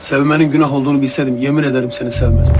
Sevmenin günah olduğunu bilseydim yemin ederim seni sevmezdim.